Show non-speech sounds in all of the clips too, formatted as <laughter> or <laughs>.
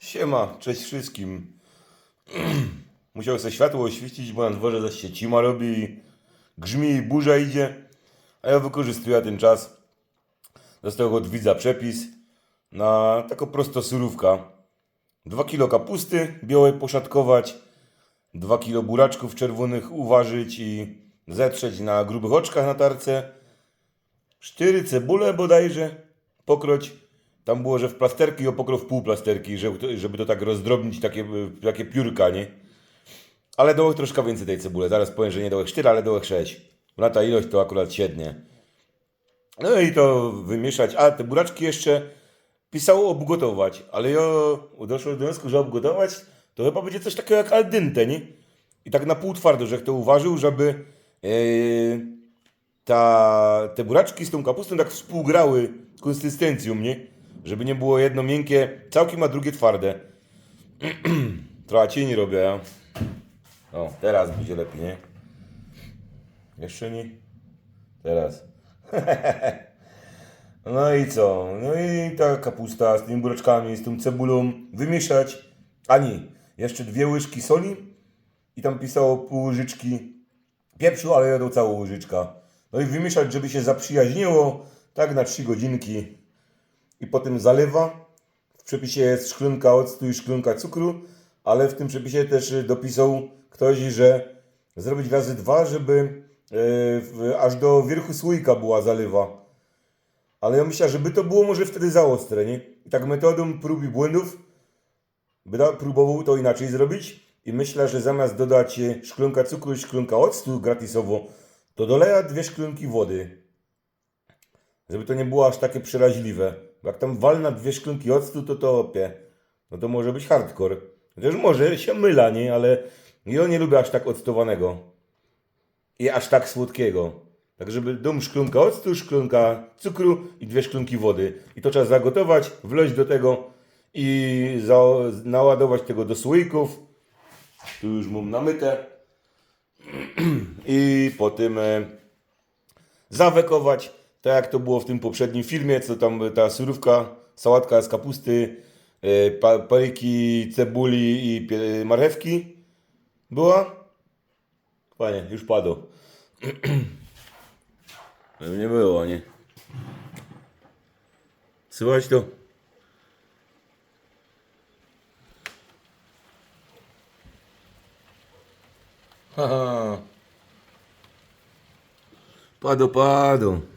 Siema, cześć wszystkim. <clears throat> Musiał sobie światło oświecić, bo na dworze zaś się cima robi, grzmi i burza idzie. A ja wykorzystuję ten czas. Dostał od widza przepis na taką prosto surówka. 2 kilo kapusty białej poszatkować, 2 kilo buraczków czerwonych uważyć i zetrzeć na grubych oczkach na tarce. 4 cebule bodajże pokroć. Tam było, że w plasterki o pokrów pół plasterki, żeby to, tak rozdrobnić, takie, takie piórka, nie? Ale dołek troszkę więcej tej cebuli. Zaraz powiem, że nie dołek 4, ale dołek 6. Na ta ilość to akurat siednie. No i to wymieszać. A te buraczki jeszcze pisało obgotować, ale ja doszło do wniosku, że obgotować to chyba będzie coś takiego jak al dente, nie? I tak na pół twardo, że kto uważył, żeby yy, ta, te buraczki z tą kapustą tak współgrały konsystencją, nie? Żeby nie było jedno miękkie całkiem, a drugie twarde. <clears throat> Trochę cieni robię, ja. O, teraz będzie lepiej, nie? Jeszcze nie? Teraz. <laughs> no i co? No i ta kapusta z tymi buraczkami, z tą cebulą wymieszać. A nie, jeszcze dwie łyżki soli i tam pisało pół łyżyczki pieprzu, ale jadą całą łyżyczka. No i wymieszać, żeby się zaprzyjaźniło, tak na 3 godzinki. I potem zalewa. W przepisie jest szklanka octu i szklanka cukru, ale w tym przepisie też y, dopisał ktoś, że zrobić razy dwa, żeby y, w- aż do wierchu słoika była zalewa. Ale ja myślę, żeby to było może wtedy za ostre, nie? I tak metodą prób i błędów by da, próbował to inaczej zrobić i myślę, że zamiast dodać e, szklanka cukru i szklanka octu gratisowo, to doleja dwie szklanki wody. Żeby to nie było aż takie przeraźliwe. Jak tam walna dwie szklanki octu, to to opie. No to może być hardcore. Chociaż może się myla, nie? Ale ja nie lubię aż tak octowanego. I aż tak słodkiego. Tak, żeby dom szklunka octu, szklunka cukru i dwie szklunki wody. I to trzeba zagotować, wleźć do tego i za, naładować tego do słoików. Tu już mam namyte. <clears throat> I potem e, zawekować, tak jak to było w tym poprzednim filmie, co tam ta surówka, sałatka z kapusty, e, pa, paryki, cebuli i marchewki była. Panie, już padło. <clears throat> Nie było, nie? Słychać to? Haha. Padło, padło.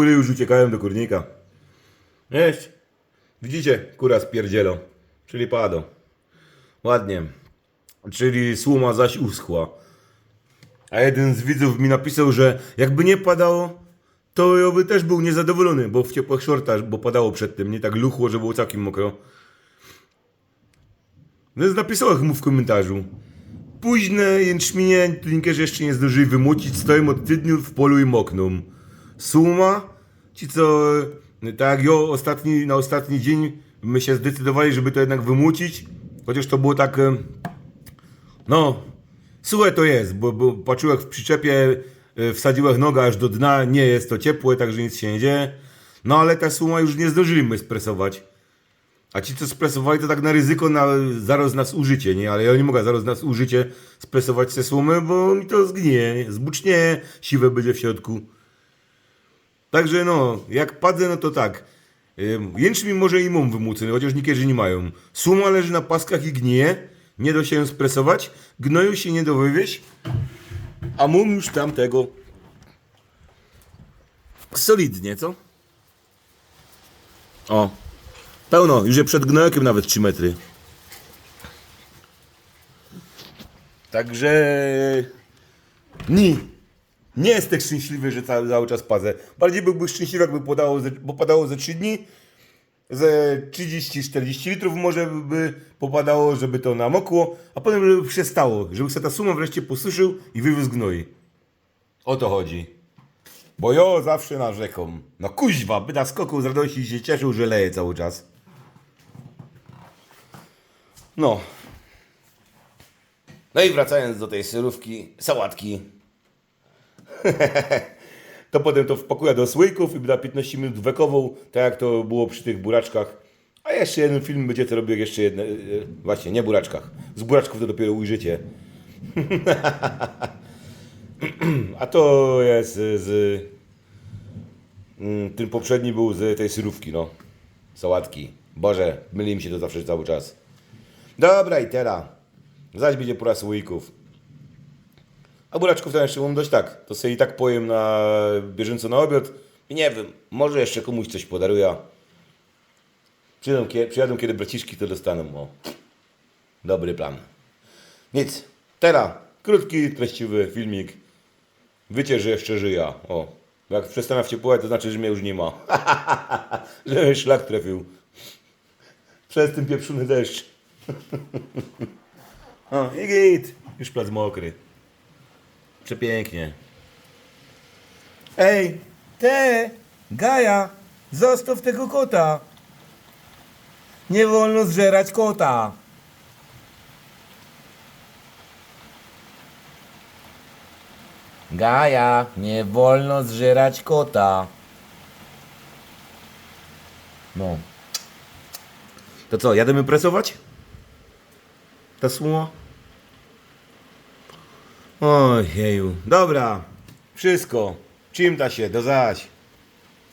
Kury już uciekają do kurnika. Jest. Widzicie? Kura spierdzielo. Czyli padło. Ładnie. Czyli słoma zaś uschła. A jeden z widzów mi napisał, że jakby nie padało, to by też był niezadowolony, bo w ciepłych shortach, bo padało przedtem, nie tak luchło, że było całkiem mokro. Więc napisałem mu w komentarzu. Późne jęczmienie linkerze jeszcze nie zdążyli wymucić, stoją od tygodniu w polu i mokną. Suma, ci co, tak jak ja ostatni, na ostatni dzień, my się zdecydowali, żeby to jednak wymucić, chociaż to było tak, em, no, suche to jest, bo, bo patrzyłem w przyczepie, e, wsadziłem nogę aż do dna, nie jest to ciepłe, także nic się nie dzieje. No ale ta suma już nie zdążyli my stresować. A ci, co spresowali, to tak na ryzyko na zaraz nas użycie, nie? Ale ja nie mogę zaraz nas użycie spresować te słomy, bo mi to zgnie, zbucznie, siwe będzie w środku. Także no, jak padnę, no to tak. Jęczmień może i mą wymucę, chociaż niektórzy nie mają. Suma leży na paskach i gnije, nie da się spresować, gnoju się nie da wywieźć, a mum już tam tego solidnie, co? O, Pełno, już je przed gnojokiem nawet 3 metry. Także... Nie. Nie jestem szczęśliwy, że cały, cały czas padzę. Bardziej byłbym szczęśliwy, jakby padało ze, bo padało ze 3 dni. Ze 30-40 litrów może by popadało, żeby to namokło, a potem żeby przestało, żeby się ta suma wreszcie posuszył i wywiózł gnoi. O to chodzi. Bo ja zawsze narzekam. No kuźwa, by na skoku z radości się cieszył, że leje cały czas. No. No i wracając do tej syrówki, sałatki. <laughs> to potem to wpakuję do słoików i na 15 minut wekową, tak jak to było przy tych buraczkach. A jeszcze jeden film będziecie robił, jak jeszcze jedne, e, właśnie, nie buraczkach. Z buraczków to dopiero ujrzycie. <laughs> A to jest z, z mm, ten poprzedni był z tej syrówki, no. Sałatki. Boże, myli mi się to zawsze cały czas. Dobra i teraz. Zaś będzie pora słoików. A buraczków to jeszcze mam dość tak. To sobie i tak pojem na bieżąco na obiad. I nie wiem, może jeszcze komuś coś podaruję. Przyjadą, przyjadą kiedy braciszki, to dostaną. O. Dobry plan. Nic. Teraz krótki, treściwy filmik. Wiecie, że jeszcze żyję. O. Jak przestanę w ciepłe, to znaczy, że mnie już nie ma. <laughs> że mnie szlak trafił. Przez ten pieprzony deszcz. <laughs> o, i git. Już plac mokry. Przepięknie. Ej, te, Gaja, zostaw tego kota. Nie wolno zżerać kota. Gaja, nie wolno zżerać kota. No. To co, jademy presować? Ta słoma? Oj, jeju. Dobra, wszystko. Czym ta się, do zaś.